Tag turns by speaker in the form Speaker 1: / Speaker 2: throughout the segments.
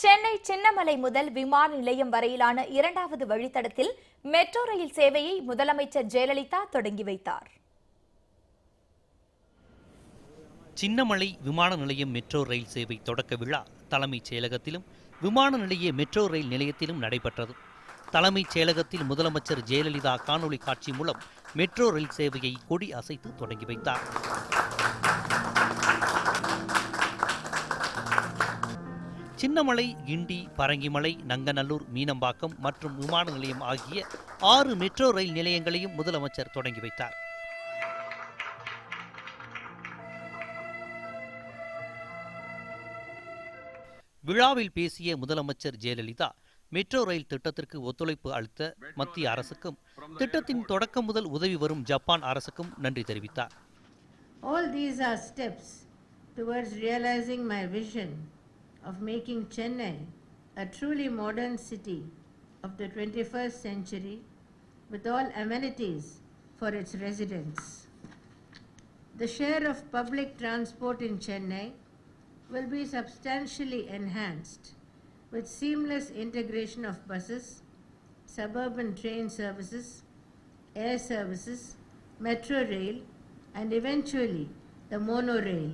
Speaker 1: சென்னை சின்னமலை முதல் விமான நிலையம் வரையிலான இரண்டாவது வழித்தடத்தில் மெட்ரோ ரயில் சேவையை முதலமைச்சர் ஜெயலலிதா தொடங்கி வைத்தார்.
Speaker 2: சின்னமலை விமான நிலையம் மெட்ரோ ரயில் சேவை தொடக்க விழா தலைமைச் செயலகத்திலும் விமான நிலைய மெட்ரோ ரயில் நிலையத்திலும் நடைபெற்றது. தலைமைச் செயலகத்தில் முதலமைச்சர் ஜெயலலிதா காணொளி காட்சி மூலம் மெட்ரோ ரயில் சேவையை கொடி அசைத்து தொடங்கி வைத்தார். சின்னமலை கிண்டி பரங்கிமலை நங்கநல்லூர் மீனம்பாக்கம் மற்றும் விமான நிலையம் ஆகிய ஆறு மெட்ரோ ரயில் நிலையங்களையும் முதலமைச்சர் தொடங்கி வைத்தார். விழாவில் பேசிய முதலமைச்சர் ஜெயலலிதா மெட்ரோ ரயில் திட்டத்திற்கு ஒத்துழைப்பு அளித்த மத்திய அரசுக்கும் திட்டத்தின் தொடக்கம் முதல் உதவி வரும் ஜப்பான் அரசுக்கும் நன்றி தெரிவித்தார்.
Speaker 3: All these are steps towards realizing my vision of making Chennai a truly modern city of the 21st century with all amenities for its residents. The share of public transport in Chennai will be substantially enhanced with seamless integration of buses, suburban train services, air services, metro rail, and eventually the monorail.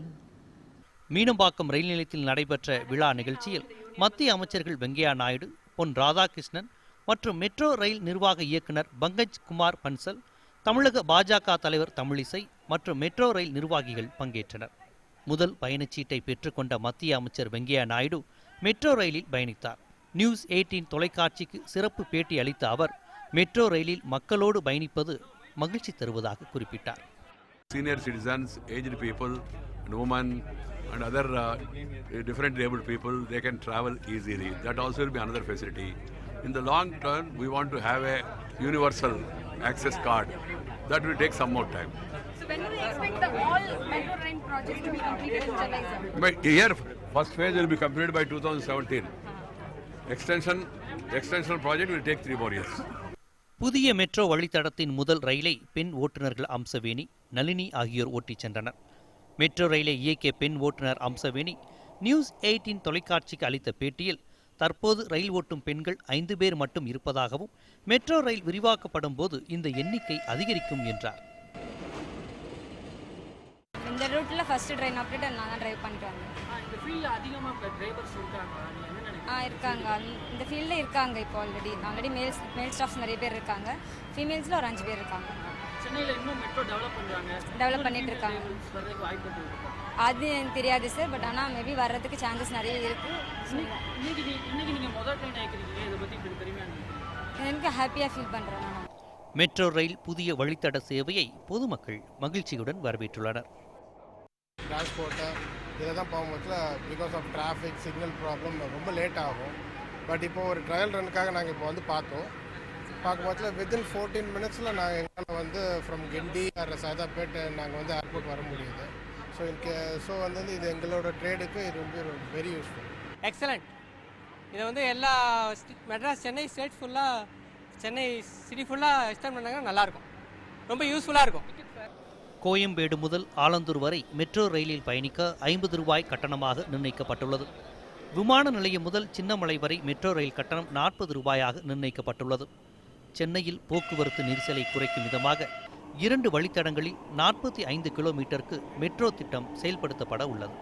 Speaker 2: Meenambakkam ரயில் நிலையத்தில் நடைபெற்ற விழா நிகழ்ச்சியில் மத்திய அமைச்சர்கள் வெங்கையா நாயுடு பொன் ராதாகிருஷ்ணன் மற்றும் metro rail நிர்வாக இயக்குனர் பங்கஜ் குமார் பன்சல் தமிழக பாஜக தலைவர் தமிழிசை மற்றும் மெட்ரோ ரயில் நிர்வாகிகள் பங்கேற்றனர். முதல் பயணச்சீட்டை பெற்றுக்கொண்ட மத்திய அமைச்சர் வெங்கையா நாயுடு மெட்ரோ ரயிலில் பயணித்தார். நியூஸ் எயிட்டீன் தொலைக்காட்சிக்கு சிறப்பு பேட்டி அளித்த அவர் மெட்ரோ ரயிலில் மக்களோடு பயணிப்பது மகிழ்ச்சி தருவதாக குறிப்பிட்டார்.
Speaker 4: Senior citizens aged people and women and other uh, different disabled people, they can travel easily. That also will be another facility. In the long term, we want to have a universal access card. That will take some more time.
Speaker 5: So when do we expect the all metro train projects to be completed in Chennai, sir?
Speaker 4: By year, first phase will be completed by 2017. Extension, extension project will take three more years.
Speaker 2: புதிய metro வழித்தடத்தின் முதல் ரயிலை பெண் ஓட்டுநர்கள் அம்சவேணி நளினி ஆகியோர் ஓட்டிச் சென்றனர் metro ரயிலை இயக்கிய பெண் ஓட்டுநர் அம்சவேணி நியூஸ் எயிட்டீன் தொலைக்காட்சிக்கு அளித்த பேட்டியில் தற்போது ரயில் ஓட்டும் பெண்கள் ஐந்து பேர் மட்டும் இருப்பதாகவும் மெட்ரோ ரயில் விரிவாக்கப்படும் போது இந்த எண்ணிக்கை அதிகரிக்கும் என்றார்.
Speaker 5: இந்த ரூட்டில் ஃபர்ஸ்ட் ட்ரெயின் ஆப்ரேட்டர் நான் தான் டிரைவ் பண்ணிட்டு வந்தேன்.
Speaker 6: இந்த ஃபீல்டில் அதிகமாக இப்போ டிரைவர்ஸ் இருக்காங்க
Speaker 5: ஆ இருக்காங்க. இந்த ஃபீல்டில் இருக்காங்க இப்போ already already males male staffs நிறைய பேர் இருக்காங்க. ஃபீமேல்ஸில் ஒரு அஞ்சு பேர் இருக்காங்க.
Speaker 6: டெவலப்
Speaker 5: பண்ணிட்டு இருக்காங்க.
Speaker 6: இருக்கு.
Speaker 5: அது எனக்கு தெரியாது சார் பட் ஆனால் மேபி வர்றதுக்கு சான்சஸ் நிறைய
Speaker 6: நினைக்கிறீங்க?
Speaker 5: எனக்கு ஹாப்பியாக ஃபீல் பண்ணுறேன் நான்.
Speaker 2: மெட்ரோ ரயில் புதிய வழித்தட சேவையை பொதுமக்கள் மகிழ்ச்சியுடன் வரவேற்றுள்ளனர்.
Speaker 7: டிரான்ஸ்போர்ட்டு இதில் தான் போகும்போது because of traffic signal problem ரொம்ப லேட் ஆகும். பட் இப்போ ஒரு ட்ரையல் ரனுக்காக நாங்கள் இப்போ வந்து பார்த்தோம். பார்க்கும்போது வித்தின் ஃபோர்டீன் மினிட்ஸில் நாங்கள் எங்களால் வந்து ஃப்ரம் கிண்டி ஆர் சைதாப்பேட் நாங்கள் வந்து ஏர்போர்ட் வர முடியுது. ஸோ இன்கே ஸோ வந்து இது எங்களோட ட்ரேடுக்கு இது வந்து வெரி யூஸ்ஃபுல்
Speaker 8: எக்ஸலண்ட் இதை வந்து எல்லா மெட்ராஸ் சென்னை ஸ்டேட் ஃபுல்லாக சென்னை சிட்டி ஃபுல்லாக எக்ஸ்டெண்ட் பண்ணாங்கன்னா நல்லாயிருக்கும். ரொம்ப யூஸ்ஃபுல்லாக இருக்கும்.
Speaker 2: கோயம்பேடு முதல் ஆலந்தூர் வரை மெட்ரோ ரயிலில் பயணிக்க ஐம்பது ரூபாய் கட்டணமாக நிர்ணயிக்கப்பட்டுள்ளது. விமான நிலையம் முதல் சின்னமலை வரை மெட்ரோ ரயில் கட்டணம் நாற்பது ரூபாயாக நிர்ணயிக்கப்பட்டுள்ளது. சென்னையில் போக்குவரத்து நெரிசலை குறைக்கும் விதமாக இரண்டு வழித்தடங்களில் நாற்பத்தி ஐந்து கிலோமீட்டருக்கு மெட்ரோ திட்டம் செயல்படுத்தப்பட உள்ளது.